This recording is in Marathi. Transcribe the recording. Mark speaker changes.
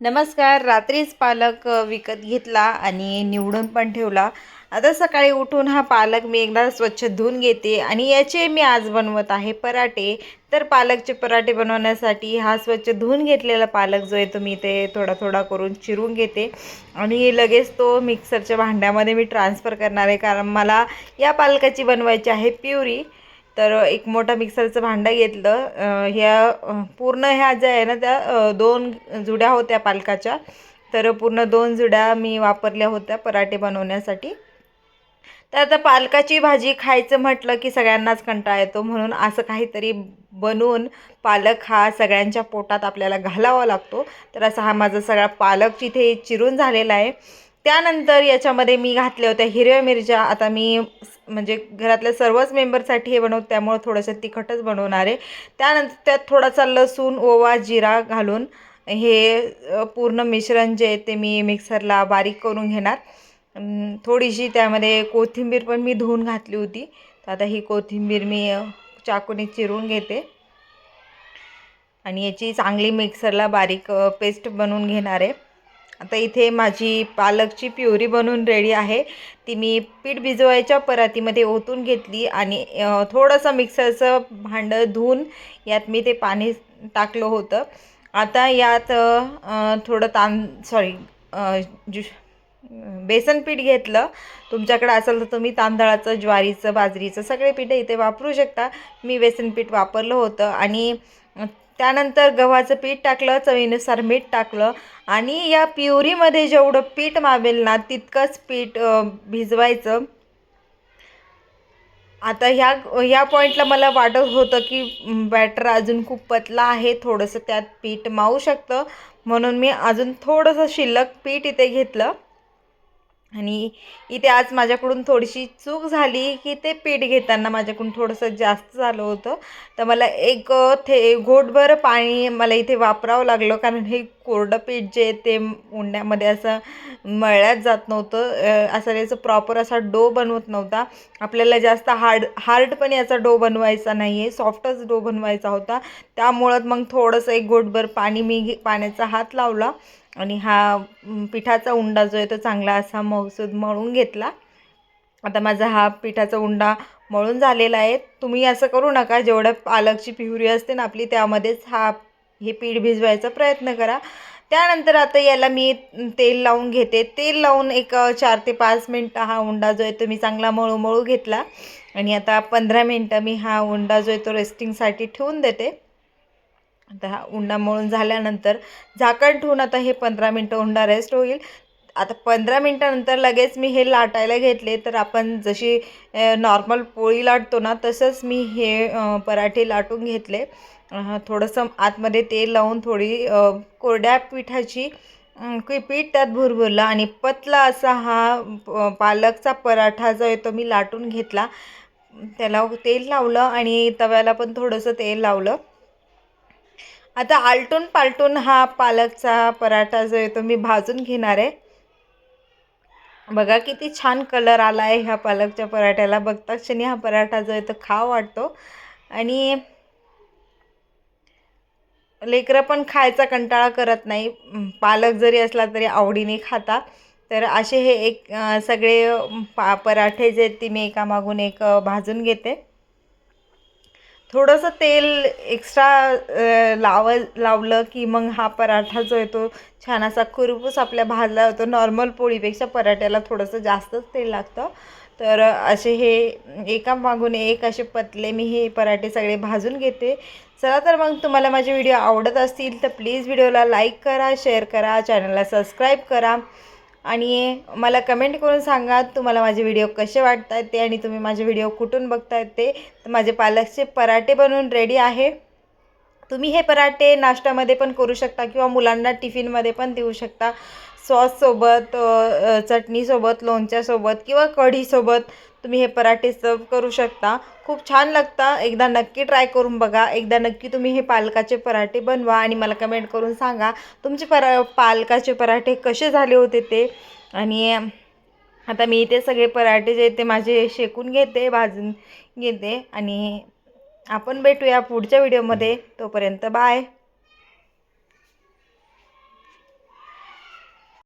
Speaker 1: नमस्कार रात्रीच पालक विकत घेतला आणि निवडून पण ठेवला. आता सकाळी उठून हा पालक मी एकदा स्वच्छ धुवून घेते आणि याचे मी आज बनवत आहे पराठे. तर पालकचे पराठे बनवण्यासाठी हा स्वच्छ धुवून घेतलेला पालक जो आहे तो मी ते थोडा थोडा करून चिरून घेते. आणि लगेच तो मिक्सरच्या भांड्यामध्ये मी ट्रान्सफर करणार आहे कारण मला या पालकाची बनवायची आहे प्युरी. तर एक मोठा मिक्सरचं भांडं घेतलं. ह्या पूर्ण ह्या ज्या आहे ना त्या दोन जुड्या होत्या पालकाच्या. तर पूर्ण दोन जुड्या मी वापरल्या होत्या पराठे बनवण्यासाठी. तर आता पालकाची भाजी खायचं म्हटलं की सगळ्यांनाच कंटाळा येतो. म्हणून असं काहीतरी बनवून पालक हा सगळ्यांच्या पोटात आपल्याला घालावा लागतो. तर असा हा माझा सगळा पालक तिथे चिरून झालेला आहे. त्यानंतर याच्यामध्ये मी घातल्या होत्या हिरव्या मिरच्या. आता मी म्हणजे घरातल्या सर्वच मेंबरसाठी हे बनवत त्यामुळं थोडंसं तिखटच बनवणार आहे. त्यानंतर त्यात थोडासा लसूण ओवा जिरा घालून हे पूर्ण मिश्रण जे आहे ते मी मिक्सरला बारीक करून घेणार. थोडीशी त्यामध्ये कोथिंबीर पण मी धुवून घातली होती. तर आता ही कोथिंबीर मी चाकूने चिरून घेते. आणि याची चांगली मिक्सरला बारीक पेस्ट बनवून घेणार आहे. आता इथे माझी पालकची प्युरी बनवून रेडी आहे. ती मी पीठ भिजवायच्या परातीमध्ये ओतून घेतली आणि थोडंसं मिक्सरचं भांडं धुवून यात मी ते पाणी टाकलं होतं. आता यात थोडं तां सॉरी जु बेसन पीठ घेतलं. तुमच्याकडे असेल तर तुम्ही तांदळाचं ज्वारीचं बाजरीचं सगळे पीठ इथे वापरू शकता. मी बेसन पीठ वापरलं होतं आणि त्यानंतर गव्हाचं पीठ टाकलं चवीनुसार मीठ टाकलं आणि या प्युरीमध्ये जेवढं पीठ मावेल ना तितकंच पीठ भिजवायचं. आता ह्या ह्या पॉईंटला मला वाटत होतं की बॅटर अजून खूप पतला आहे थोडंसं त्यात पीठ मावू शकतं. म्हणून मी अजून थोडंसं शिल्लक पीठ इथे घेतलं. आणि इथे आज माझ्याकडून थोडीशी चूक झाली की ते पीठ घेताना माझ्याकडून थोडंसं जास्त झालं होतं. तर मला एक थे घोटभर पाणी मला इथे वापरावं लागलं कारण हे कोरडं पीठ जे ते उंड्यामध्ये असं मळल्यात जात नव्हतं. असं याचं प्रॉपर असा डो बनवत नव्हता. आपल्याला जास्त हार्ड हार्ड पण याचा डो बनवायचा नाही आहे सॉफ्टच डो बनवायचा होता. त्यामुळं मग थोडंसं एक घोटभर पाणी मी घे- पाण्याचा हात लावला. आणि हा पिठाचा उंडा जो आहे तो चांगला असा मौसूद मळून घेतला. आता माझा हा पिठाचा उंडा मळून झालेला आहे. तुम्ही असं करू नका जेवढं पालकची पिहुरी असते ना आपली त्यामध्येच हा हे पीठ भिजवायचा प्रयत्न करा. त्यानंतर आता याला मी तेल लावून घेते. तेल लावून एक चार ते पाच मिनटं हा उंडा जो आहे तो मी चांगला मळू मळू घेतला. आणि आता पंधरा मिनटं मी हा उंडा जो आहे तो रेस्टिंगसाठी ठेवून देते. आता हा उंडा मळून झाल्यानंतर झाकण ठेवून आता हे पंधरा मिनटं उंडा रेस्ट होईल. आता पंधरा मिनटानंतर लगेच मी हे लाटायला घेतले तर आपण जशी नॉर्मल पोळी लाटतो ना तसंच मी हे पराठे लाटून घेतले. थोडंसं आतमध्ये तेल लावून थोडी कोरड्या पिठाची पीठ त्यात भुरभुरलं आणि पतला असा हा प- पालकचा पराठा जो आहे तो मी लाटून घेतला. त्याला तेल लावलं आणि तव्याला पण थोडंसं तेल लावलं. आता आलटून पालटून हा पालकचा पराठा जो आहे तो मी भाजून घेणार आहे. बघा किती छान कलर आला आहे ह्या पालकच्या पराठ्याला. बघता क्षणी हा पराठा जो आहे तो खाव वाटतो. आणि लेकरं पण खायचा कंटाळा करत नाही. पालक जरी असला तरी आवडीने खाता. तर असे हे एक सगळे पा पराठे जे आहेत ते मी एकामागून एक भाजून घेते. थोडंसं तेल एक्स्ट्रा लाव लावलं की मग हा पराठा जो आहे तो छान असा कुरपूस आपल्या भाजला होतो नॉर्मल पोळीपेक्षा पराठ्याला थोडंसं जास्तच तेल लागतं. तर असे हे एका मागून एक असे पतले मी हे पराठे सगळे भाजून घेते. चला तर मग तुम्हाला माझे व्हिडिओ आवडत असतील तर प्लीज व्हिडिओला लाईक करा शेअर करा चॅनलला सबस्क्राईब करा. आणि मला कमेंट करून सांगा तुम्हाला माझे व्हिडिओ कसे वाटत आहेत ते आणि तुम्ही माझे व्हिडिओ कुठून बघतायत ते. तर माझे पालकचे पराठे बनवून रेडी आहे. तुम्ही हे पराठे नाश्त्यामध्ये पण करू शकता किंवा मुलांना टिफिनमध्ये पण देऊ शकता. सॉससोबत चटणीसोबत लोणच्यासोबत किंवा कढीसोबत तुम्ही हे पराठे सर्व करू शकता. खूप छान लागता. एकदा नक्की ट्राय करून बघा. एकदा नक्की तुम्ही हे पालकाचे पराठे बनवा आणि मला कमेंट करून सांगा तुमचे परा पालकाचे पराठे कसे झाले होते ते? आणि आता मी इथे सगळे पराठे जे ते माझे शेकून घेते भाजून घेते आणि आपण भेटूया पुढच्या व्हिडिओमध्ये. तोपर्यंत बाय.